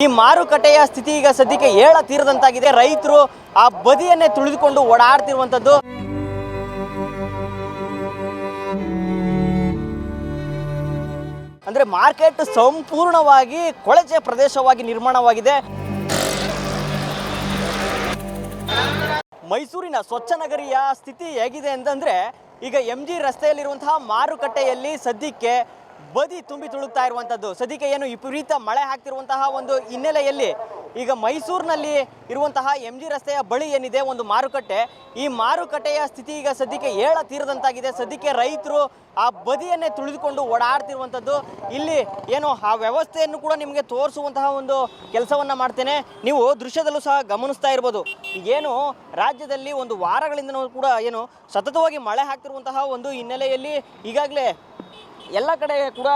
ಈ ಮಾರುಕಟ್ಟೆಯ ಸ್ಥಿತಿ ಈಗ ಸದ್ಯಕ್ಕೆ ಏಳ ತೀರದಂತಾಗಿದೆ ರೈತರು ಆ ಬದಿಯನ್ನೇ ತುಳಿದುಕೊಂಡು ಓಡಾಡ್ತಿರುವಂಥದ್ದು ಅಂದ್ರೆ ಮಾರ್ಕೆಟ್ ಸಂಪೂರ್ಣವಾಗಿ ಕೊಳಚೆ ಪ್ರದೇಶವಾಗಿ ನಿರ್ಮಾಣವಾಗಿದೆ. ಮೈಸೂರಿನ ಸ್ವಚ್ಛ ನಗರಿಯ ಸ್ಥಿತಿ ಹೇಗಿದೆ ಅಂತಂದ್ರೆ ಈಗ ಎಂ ಜಿ ರಸ್ತೆಯಲ್ಲಿರುವಂತಹ ಮಾರುಕಟ್ಟೆಯಲ್ಲಿ ಸದ್ಯಕ್ಕೆ ಬದಿ ತುಂಬಿ ತುಳುಕ್ತಾ ಇರುವಂಥದ್ದು. ಸದ್ಯಕ್ಕೆ ಏನು ವಿಪರೀತ ಮಳೆ ಹಾಕ್ತಿರುವಂತಹ ಒಂದು ಹಿನ್ನೆಲೆಯಲ್ಲಿ ಈಗ ಮೈಸೂರಿನಲ್ಲಿ ಇರುವಂತಹ ಎಂ ಜಿ ರಸ್ತೆಯ ಬಳಿ ಏನಿದೆ ಒಂದು ಮಾರುಕಟ್ಟೆ. ಈ ಮಾರುಕಟ್ಟೆಯ ಸ್ಥಿತಿ ಈಗ ಸದ್ಯಕ್ಕೆ ಏಳ ತೀರದಂತಾಗಿದೆ. ಸದ್ಯಕ್ಕೆ ರೈತರು ಆ ಬದಿಯನ್ನೇ ತುಳಿದುಕೊಂಡು ಓಡಾಡ್ತಿರುವಂಥದ್ದು. ಇಲ್ಲಿ ಏನು ಆ ವ್ಯವಸ್ಥೆಯನ್ನು ಕೂಡ ನಿಮಗೆ ತೋರಿಸುವಂತಹ ಒಂದು ಕೆಲಸವನ್ನ ಮಾಡ್ತೇನೆ. ನೀವು ದೃಶ್ಯದಲ್ಲೂ ಸಹ ಗಮನಿಸ್ತಾ ಇರ್ಬೋದು. ಏನು ರಾಜ್ಯದಲ್ಲಿ ಒಂದು ವಾರಗಳಿಂದ ಕೂಡ ಏನು ಸತತವಾಗಿ ಮಳೆ ಹಾಕ್ತಿರುವಂತಹ ಒಂದು ಹಿನ್ನೆಲೆಯಲ್ಲಿ ಈಗಾಗಲೇ ಎಲ್ಲ ಕಡೆ ಕೂಡ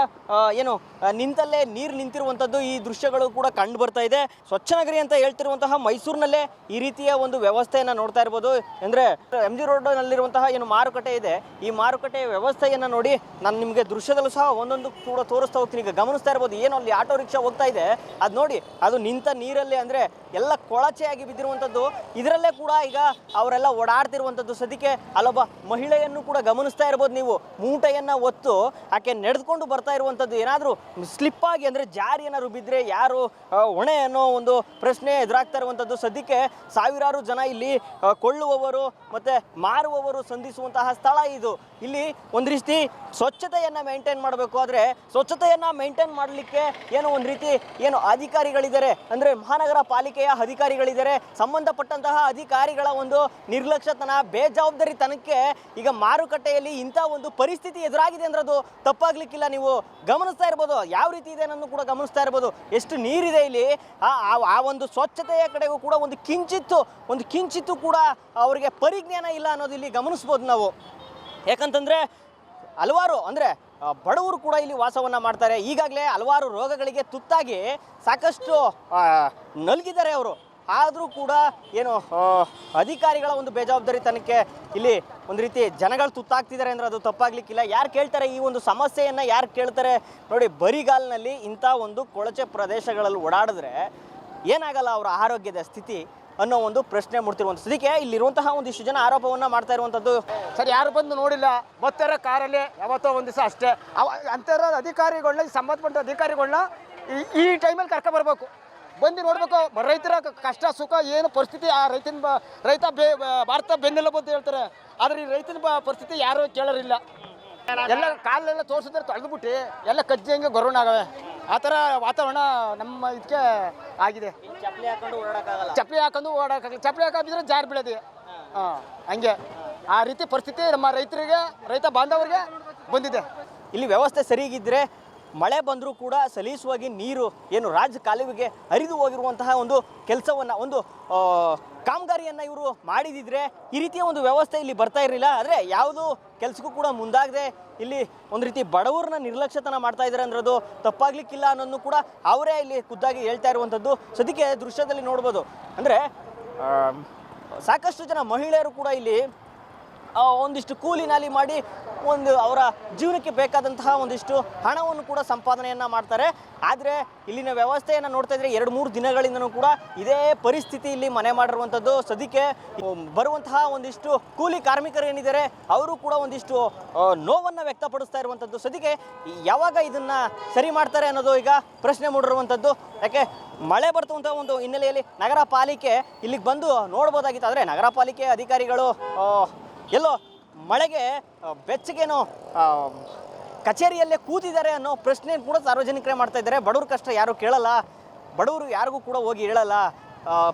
ಏನು ಆ, ನಿಂತಲ್ಲೇ ನೀರು ನಿಂತಿರುವಂಥದ್ದು ಈ ದೃಶ್ಯಗಳು ಕೂಡ ಕಂಡು ಬರ್ತಾ ಇದೆ. ಸ್ವಚ್ಛ ನಗರಿ ಅಂತ ಹೇಳ್ತಿರುವಂತಹ ಮೈಸೂರಿನಲ್ಲೇ ಈ ರೀತಿಯ ಒಂದು ವ್ಯವಸ್ಥೆಯನ್ನು ನೋಡ್ತಾ ಇರ್ಬೋದು. ಅಂದರೆ ಎಂ ಜಿ ರೋಡ್ನಲ್ಲಿರುವಂತಹ ಏನು ಮಾರುಕಟ್ಟೆ ಇದೆ ಈ ಮಾರುಕಟ್ಟೆಯ ವ್ಯವಸ್ಥೆಯನ್ನು ನೋಡಿ ನಾನು ನಿಮಗೆ ದೃಶ್ಯದಲ್ಲೂ ಸಹ ಒಂದೊಂದು ಕೂಡ ತೋರಿಸ್ತಾ ಹೋಗ್ತೀನಿ. ಈಗ ಗಮನಿಸ್ತಾ ಇರ್ಬೋದು ಏನು ಅಲ್ಲಿ ಆಟೋ ರಿಕ್ಷಾ ಹೋಗ್ತಾ ಇದೆ. ಅದು ನೋಡಿ ಅದು ನಿಂತ ನೀರಲ್ಲಿ ಅಂದರೆ ಎಲ್ಲ ಕೊಳಚೆಯಾಗಿ ಬಿದ್ದಿರುವಂಥದ್ದು ಇದರಲ್ಲೇ ಕೂಡ ಈಗ ಅವರೆಲ್ಲ ಓಡಾಡ್ತಿರುವಂಥದ್ದು ಸದ್ಯಕ್ಕೆ ಅಲ್ಲೊಬ್ಬ ಮಹಿಳೆಯನ್ನು ಕೂಡ ಗಮನಿಸ್ತಾ ಇರ್ಬೋದು ನೀವು. ಮೂಟೆಯನ್ನು ಒತ್ತು ಆಕೆ ನಡೆದುಕೊಂಡು ಬರ್ತಾ ಇರುವಂಥದ್ದು ಏನಾದರೂ ಸ್ಲಿಪ್ ಆಗಿ ಅಂದರೆ ಜಾರಿ ಏನಾದ್ರು ಬಿದ್ದರೆ ಯಾರು ಹೊಣೆ ಅನ್ನೋ ಒಂದು ಪ್ರಶ್ನೆ ಎದುರಾಗ್ತಾ ಇರುವಂಥದ್ದು. ಸದ್ಯಕ್ಕೆ ಸಾವಿರಾರು ಜನ ಇಲ್ಲಿ ಕೊಳ್ಳುವವರು ಮತ್ತು ಮಾರುವವರು ಸಂಧಿಸುವಂತಹ ಸ್ಥಳ ಇದು. ಇಲ್ಲಿ ಒಂದು ರೀತಿ ಸ್ವಚ್ಛತೆಯನ್ನು ಮೇಂಟೈನ್ ಮಾಡಬೇಕು. ಆದರೆ ಸ್ವಚ್ಛತೆಯನ್ನು ಮೇಂಟೈನ್ ಮಾಡಲಿಕ್ಕೆ ಏನೋ ಒಂದು ರೀತಿ ಏನು ಅಧಿಕಾರಿಗಳಿದ್ದಾರೆ. ಅಂದರೆ ಮಹಾನಗರ ಪಾಲಿಕೆಯ ಅಧಿಕಾರಿಗಳಿದ್ದಾರೆ. ಸಂಬಂಧಪಟ್ಟಂತಹ ಅಧಿಕಾರಿಗಳ ಒಂದು ನಿರ್ಲಕ್ಷ್ಯತನ, ಬೇಜವಾಬ್ದಾರಿತನಕ್ಕೆ ಈಗ ಮಾರುಕಟ್ಟೆಯಲ್ಲಿ ಇಂಥ ಒಂದು ಪರಿಸ್ಥಿತಿ ಎದುರಾಗಿದೆ ಅಂದ್ರೆ ಅದು ತಪ್ಪಾಗ್ಲಿಕ್ಕಿಲ್ಲ, ನೀವು ಗಮನಿಸ್ತಾ ಇರ್ಬೋದು. ಯಾವ ರೀತಿ ಇದೆ ಅನ್ನೋದು ಕೂಡ ಗಮನಿಸ್ತಾ ಇರ್ಬೋದು. ಎಷ್ಟು ನೀರಿದೆ ಇಲ್ಲಿ, ಆ ಒಂದು ಸ್ವಚ್ಛತೆಯ ಕಡೆಗೂ ಕೂಡ ಒಂದು ಕಿಂಚಿತ್ತು ಒಂದು ಕಿಂಚಿತ್ತು ಕೂಡ ಅವರಿಗೆ ಪರಿಜ್ಞಾನ ಇಲ್ಲ ಅನ್ನೋದು ಇಲ್ಲಿ ಗಮನಿಸ್ಬೋದು ನಾವು. ಯಾಕಂತಂದರೆ, ಹಲವಾರು, ಅಂದರೆ ಬಡವರು ಕೂಡ ಇಲ್ಲಿ ವಾಸವನ್ನು ಮಾಡ್ತಾರೆ. ಈಗಾಗಲೇ ಹಲವಾರು ರೋಗಗಳಿಗೆ ತುತ್ತಾಗಿ ಸಾಕಷ್ಟು ನಲಗಿದ್ದಾರೆ ಅವರು. ಆದರೂ ಕೂಡ ಏನು ಅಧಿಕಾರಿಗಳ ಒಂದು ಬೇಜವಾಬ್ದಾರಿತನಕ್ಕೆ ಇಲ್ಲಿ ಒಂದು ರೀತಿ ಜನಗಳು ತುತ್ತಾಗ್ತಿದ್ದಾರೆ ಅಂದರೆ ಅದು ತಪ್ಪಾಗ್ಲಿಕ್ಕಿಲ್ಲ. ಯಾರು ಕೇಳ್ತಾರೆ ಈ ಒಂದು ಸಮಸ್ಯೆಯನ್ನು, ಯಾರು ಕೇಳ್ತಾರೆ ನೋಡಿ, ಬರಿಗಾಲಿನಲ್ಲಿ ಇಂಥ ಒಂದು ಕೊಳಚೆ ಪ್ರದೇಶಗಳಲ್ಲಿ ಓಡಾಡಿದ್ರೆ ಏನಾಗಲ್ಲ ಅವರ ಆರೋಗ್ಯದ ಸ್ಥಿತಿ ಅನ್ನೋ ಒಂದು ಪ್ರಶ್ನೆ ಮೂಡ್ತಿರುವಂಥ ಸ್ಥಿತಿಗೆ ಇಲ್ಲಿರುವಂತಹ ಒಂದಿಷ್ಟು ಜನ ಆರೋಪವನ್ನು ಮಾಡ್ತಾ ಇರುವಂಥದ್ದು. ಸರ್, ಯಾರು ಬಂದು ನೋಡಿಲ್ಲ ಬರ್ತಾರೆ ಕಾರಲ್ಲಿ ಯಾವತ್ತೋ ಒಂದು ದಿವಸ ಅಷ್ಟೇ. ಅವ ಅಧಿಕಾರಿಗಳನ್ನ ಸಂಬಂಧಪಟ್ಟ ಅಧಿಕಾರಿಗಳನ್ನ ಈ ಟೈಮಲ್ಲಿ ಕರ್ಕೊಬರ್ಬೇಕು ಬಂದು ನೋಡ್ಬೇಕು ಬ- ರೈತರ ಕಷ್ಟ ಸುಖ ಏನು ಪರಿಸ್ಥಿತಿ ಆ ರೈತನ ಬ ರೈತ ಬೇ ಭಾರತ ಬೆನ್ನೆಲುಬು ಅಂತ ಹೇಳ್ತಾರೆ. ಆದರೆ ಈ ರೈತನ ಬ ಪರಿಸ್ಥಿತಿ ಯಾರೂ ಕೇಳೋರಿಲ್ಲ. ಎಲ್ಲ ಕಾಲೆಲ್ಲ ತೋರಿಸಿದ್ರೆ ತೊಳೆದ್ಬಿಟ್ಟು ಎಲ್ಲ ಕಜ್ಜಿ ಹಂಗೆ ಗೊರವಣ ಆಗವೆ. ಆ ಥರ ವಾತಾವರಣ ನಮ್ಮ ಇದಕ್ಕೆ ಆಗಿದೆ. ಚಪ್ಪಲಿ ಹಾಕೊಂಡು ಓಡಾಡೋಕ್ಕಾಗಲ್ಲ. ಚಪ್ಪಲಿ ಹಾಕೊಂಡು ಓಡಾಡಕ್ಕಾಗಲ್ಲ. ಚಪ್ಪಲಿ ಹಾಕಿದ್ರೆ ಜಾರಿ ಬೀಳೋದು. ಹಾಂ ಹಂಗೆ. ಆ ರೀತಿ ಪರಿಸ್ಥಿತಿ ನಮ್ಮ ರೈತರಿಗೆ ರೈತ ಬಾಂಧವರಿಗೆ ಬಂದಿದೆ. ಇಲ್ಲಿ ವ್ಯವಸ್ಥೆ ಸರಿಗಿದ್ರೆ ಮಳೆ ಬಂದರೂ ಕೂಡ ಸಲೀಸುವಾಗಿ ನೀರು, ಏನು ರಾಜ ಕಾಲುವೆಗೆ ಹರಿದು ಹೋಗಿರುವಂತಹ ಒಂದು ಕೆಲಸವನ್ನು, ಒಂದು ಕಾಮಗಾರಿಯನ್ನು ಇವರು ಮಾಡಿದಿದ್ರೆ ಈ ರೀತಿಯ ಒಂದು ವ್ಯವಸ್ಥೆ ಇಲ್ಲಿ ಬರ್ತಾ ಇರಲಿಲ್ಲ. ಆದರೆ ಯಾವುದು ಕೆಲಸಕ್ಕೂ ಕೂಡ ಮುಂದಾಗದೆ ಇಲ್ಲಿ ಒಂದು ರೀತಿ ಬಡವರನ್ನ ನಿರ್ಲಕ್ಷ್ಯತನ ಮಾಡ್ತಾ ಇದ್ದಾರೆ ಅನ್ನೋದು ತಪ್ಪಾಗ್ಲಿಕ್ಕಿಲ್ಲ ಅನ್ನೋದನ್ನು ಕೂಡ ಅವರೇ ಇಲ್ಲಿ ಖುದ್ದಾಗಿ ಹೇಳ್ತಾ ಇರುವಂಥದ್ದು ಸದ್ಯಕ್ಕೆ ದೃಶ್ಯದಲ್ಲಿ ನೋಡ್ಬೋದು. ಅಂದರೆ ಸಾಕಷ್ಟು ಜನ ಮಹಿಳೆಯರು ಕೂಡ ಇಲ್ಲಿ ಒಂದಿಷ್ಟು ಕೂಲಿ ನಾಲಿ ಮಾಡಿ ಒಂದು ಅವರ ಜೀವನಕ್ಕೆ ಬೇಕಾದಂತಹ ಒಂದಿಷ್ಟು ಹಣವನ್ನು ಕೂಡ ಸಂಪಾದನೆಯನ್ನು ಮಾಡ್ತಾರೆ. ಆದರೆ ಇಲ್ಲಿನ ವ್ಯವಸ್ಥೆಯನ್ನು ನೋಡ್ತಾ ಇದ್ರೆ ಎರಡು ಮೂರು ದಿನಗಳಿಂದನೂ ಕೂಡ ಇದೇ ಪರಿಸ್ಥಿತಿ ಇಲ್ಲಿ ಮನೆ ಮಾಡಿರುವಂಥದ್ದು ಸದ್ಯಕ್ಕೆ ಬರುವಂತಹ ಒಂದಿಷ್ಟು ಕೂಲಿ ಕಾರ್ಮಿಕರು ಏನಿದ್ದಾರೆ, ಅವರು ಕೂಡ ಒಂದಿಷ್ಟು ನೋವನ್ನು ವ್ಯಕ್ತಪಡಿಸ್ತಾ ಇರುವಂಥದ್ದು ಸದ್ಯಕ್ಕೆ ಯಾವಾಗ ಇದನ್ನು ಸರಿ ಮಾಡ್ತಾರೆ ಅನ್ನೋದು ಈಗ ಪ್ರಶ್ನೆ ಮೂಡಿರುವಂಥದ್ದು ಯಾಕೆ ಮಳೆ ಬರ್ತವಂಥ ಒಂದು ಹಿನ್ನೆಲೆಯಲ್ಲಿ ನಗರ ಪಾಲಿಕೆ ಇಲ್ಲಿಗೆ ಬಂದು ನೋಡ್ಬೋದಾಗಿತ್ತು. ಆದರೆ ನಗರ ಪಾಲಿಕೆ ಅಧಿಕಾರಿಗಳು ಎಲ್ಲೋ ಮಳೆಗೆ ಬೆಚ್ಚಗೇನೋ ಕಚೇರಿಯಲ್ಲೇ ಕೂತಿದ್ದಾರೆ ಅನ್ನೋ ಪ್ರಶ್ನೆ ಕೂಡ ಸಾರ್ವಜನಿಕರೇ ಮಾಡ್ತಾ ಇದ್ದಾರೆ. ಬಡವ್ರ ಕಷ್ಟ ಯಾರು ಕೇಳಲ್ಲ. ಬಡವರು ಯಾರಿಗೂ ಕೂಡ ಹೋಗಿ ಹೇಳಲ್ಲ.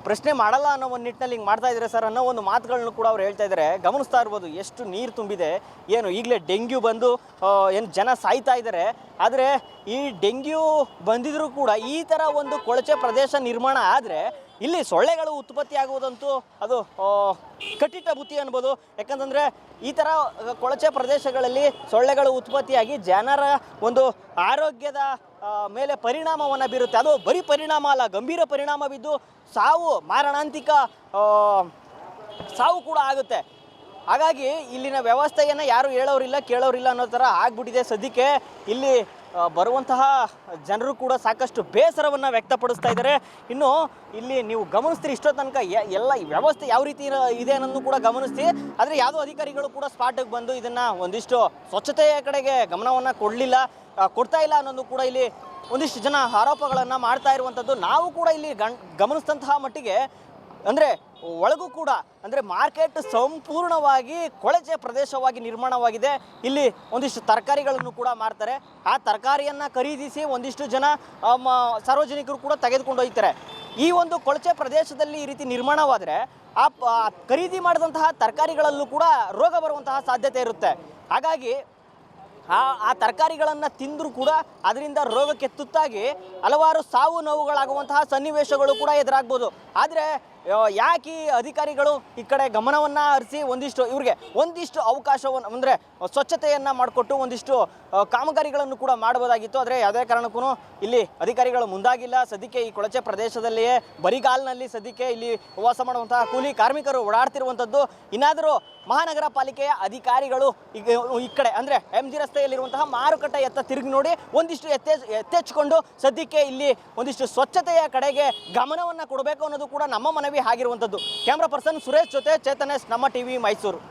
ಪ್ರಶ್ನೆ ಮಾಡಲ್ಲ ಅನ್ನೋ ಒಂದು ನಿಟ್ಟಿನಲ್ಲಿ ಹಿಂಗೆ ಮಾಡ್ತಾ ಇದ್ದಾರೆ ಸರ್ ಅನ್ನೋ ಒಂದು ಮಾತುಗಳನ್ನು ಕೂಡ ಅವ್ರು ಹೇಳ್ತಾ ಇದ್ದಾರೆ. ಗಮನಿಸ್ತಾ ಇರ್ಬೋದು ಎಷ್ಟು ನೀರು ತುಂಬಿದೆ. ಏನು, ಈಗಲೇ ಡೆಂಗ್ಯೂ ಬಂದು ಏನು ಜನ ಸಾಯ್ತಾ ಇದ್ದಾರೆ. ಆದರೆ ಈ ಡೆಂಗ್ಯೂ ಬಂದಿದ್ರೂ ಕೂಡ ಈ ಥರ ಒಂದು ಕೊಳಚೆ ಪ್ರದೇಶ ನಿರ್ಮಾಣ ಆದರೆ ಇಲ್ಲಿ ಸೊಳ್ಳೆಗಳು ಉತ್ಪತ್ತಿ ಆಗುವುದಂತೂ ಅದು ಕಟ್ಟಿಟ್ಟ ಬುತ್ತಿ ಅನ್ಬೋದು. ಯಾಕಂತಂದರೆ ಈ ಥರ ಕೊಳಚೆ ಪ್ರದೇಶಗಳಲ್ಲಿ ಸೊಳ್ಳೆಗಳು ಉತ್ಪತ್ತಿಯಾಗಿ ಜನರ ಒಂದು ಆರೋಗ್ಯದ ಮೇಲೆ ಪರಿಣಾಮವನ್ನು ಬೀರುತ್ತೆ. ಅದು ಬರೀ ಪರಿಣಾಮ ಅಲ್ಲ, ಗಂಭೀರ ಪರಿಣಾಮ ಬಿದ್ದು ಸಾವು, ಮಾರಣಾಂತಿಕ ಸಾವು ಕೂಡ ಆಗುತ್ತೆ. ಹಾಗಾಗಿ ಇಲ್ಲಿನ ವ್ಯವಸ್ಥೆಯನ್ನು ಯಾರು ಹೇಳೋರಿಲ್ಲ, ಕೇಳೋರಿಲ್ಲ ಅನ್ನೋ ಥರ ಆಗ್ಬಿಟ್ಟಿದೆ ಸದ್ಯಕ್ಕೆ. ಇಲ್ಲಿ ಬರುವಂತಹ ಜನರು ಕೂಡ ಸಾಕಷ್ಟು ಬೇಸರವನ್ನು ವ್ಯಕ್ತಪಡಿಸ್ತಾ ಇದ್ದಾರೆ. ಇನ್ನು ಇಲ್ಲಿ ನೀವು ಗಮನಿಸ್ತೀರಿ ಇಷ್ಟೋ ತನಕ ಎಲ್ಲ ವ್ಯವಸ್ಥೆ ಯಾವ ರೀತಿ ಇದೆ ಅನ್ನೋದು ಕೂಡ ಗಮನಿಸ್ತೀವಿ ಆದರೆ ಯಾವುದೋ ಅಧಿಕಾರಿಗಳು ಕೂಡ ಸ್ಪಾಟಿಗೆ ಬಂದು ಇದನ್ನು ಒಂದಿಷ್ಟು ಸ್ವಚ್ಛತೆಯ ಕಡೆಗೆ ಗಮನವನ್ನು ಕೊಡಲಿಲ್ಲ ಕೊಡ್ತಾ ಇಲ್ಲ ಅನ್ನೋದು ಕೂಡ ಇಲ್ಲಿ ಒಂದಿಷ್ಟು ಜನ ಆರೋಪಗಳನ್ನು ಮಾಡ್ತಾ ಇರುವಂಥದ್ದು ನಾವು ಕೂಡ ಇಲ್ಲಿ ಗಮನಿಸಿದಂತಹ ಮಟ್ಟಿಗೆ ಅಂದರೆ ಒಳಗೂ ಕೂಡ, ಅಂದರೆ ಮಾರ್ಕೆಟ್ ಸಂಪೂರ್ಣವಾಗಿ ಕೊಳಚೆ ಪ್ರದೇಶವಾಗಿ ನಿರ್ಮಾಣವಾಗಿದೆ. ಇಲ್ಲಿ ಒಂದಿಷ್ಟು ತರಕಾರಿಗಳನ್ನು ಕೂಡ ಮಾರ್ತಾರೆ. ಆ ತರಕಾರಿಯನ್ನು ಖರೀದಿಸಿ ಒಂದಿಷ್ಟು ಜನ ಸಾರ್ವಜನಿಕರು ಕೂಡ ತೆಗೆದುಕೊಂಡು ಹೋಗ್ತಾರೆ. ಈ ಒಂದು ಕೊಳಚೆ ಪ್ರದೇಶದಲ್ಲಿ ಈ ರೀತಿ ನಿರ್ಮಾಣವಾದರೆ ಆ ಖರೀದಿ ಮಾಡಿದಂತಹ ತರಕಾರಿಗಳಲ್ಲೂ ಕೂಡ ರೋಗ ಬರುವಂತಹ ಸಾಧ್ಯತೆ ಇರುತ್ತೆ. ಹಾಗಾಗಿ ಆ ಆ ತರಕಾರಿಗಳನ್ನು ತಿಂದರೂ ಕೂಡ ಅದರಿಂದ ರೋಗಕ್ಕೆ ತುತ್ತಾಗಿ ಹಲವಾರು ಸಾವು ನೋವುಗಳಾಗುವಂತಹ ಸನ್ನಿವೇಶಗಳು ಕೂಡ ಎದುರಾಗ್ಬೋದು. ಆದರೆ ಯಾಕೆ ಈ ಅಧಿಕಾರಿಗಳು ಈ ಕಡೆ ಗಮನವನ್ನು ಹರಿಸಿ ಒಂದಿಷ್ಟು ಇವ್ರಿಗೆ ಒಂದಿಷ್ಟು ಅವಕಾಶವನ್ನು, ಅಂದರೆ ಸ್ವಚ್ಛತೆಯನ್ನು ಮಾಡಿಕೊಟ್ಟು ಒಂದಿಷ್ಟು ಕಾಮಗಾರಿಗಳನ್ನು ಕೂಡ ಮಾಡಬಹುದಾಗಿತ್ತು ಆದರೆ ಯಾವುದೇ ಕಾರಣಕ್ಕೂ ಇಲ್ಲಿ ಅಧಿಕಾರಿಗಳು ಮುಂದಾಗಿಲ್ಲ. ಸದ್ಯಕ್ಕೆ ಈ ಕೊಳಚೆ ಪ್ರದೇಶದಲ್ಲಿಯೇ ಬರಿಗಾಲ್ನಲ್ಲಿ ಸದ್ಯಕ್ಕೆ ಇಲ್ಲಿ ವಾಸ ಮಾಡುವಂತಹ ಕೂಲಿ ಕಾರ್ಮಿಕರು ಓಡಾಡ್ತಿರುವಂಥದ್ದು. ಇನ್ನಾದರೂ ಮಹಾನಗರ ಪಾಲಿಕೆಯ ಅಧಿಕಾರಿಗಳು ಈ ಕಡೆ, ಅಂದರೆ ಎಂ ಜಿ ರಸ್ತೆಯಲ್ಲಿರುವಂತಹ ಮಾರುಕಟ್ಟೆ ಎತ್ತ ತಿರುಗಿ ನೋಡಿ ಒಂದಿಷ್ಟು ಎತ್ತೆ ಎತ್ತೆಚ್ಚಿಕೊಂಡು ಸದ್ಯಕ್ಕೆ ಇಲ್ಲಿ ಒಂದಿಷ್ಟು ಸ್ವಚ್ಛತೆಯ ಕಡೆಗೆ ಗಮನವನ್ನು ಕೊಡಬೇಕು ಅನ್ನೋದು ಕೂಡ ನಮ್ಮ ಮನವಿ ಆಗಿರುವಂಥದ್ದು. ಕ್ಯಾಮ್ರಾ ಪರ್ಸನ್ ಸುರೇಶ್ ಜೊತೆ ಚೇತನೇಶ್ ನಮ್ಮ ಟಿವಿ ಮೈಸೂರು.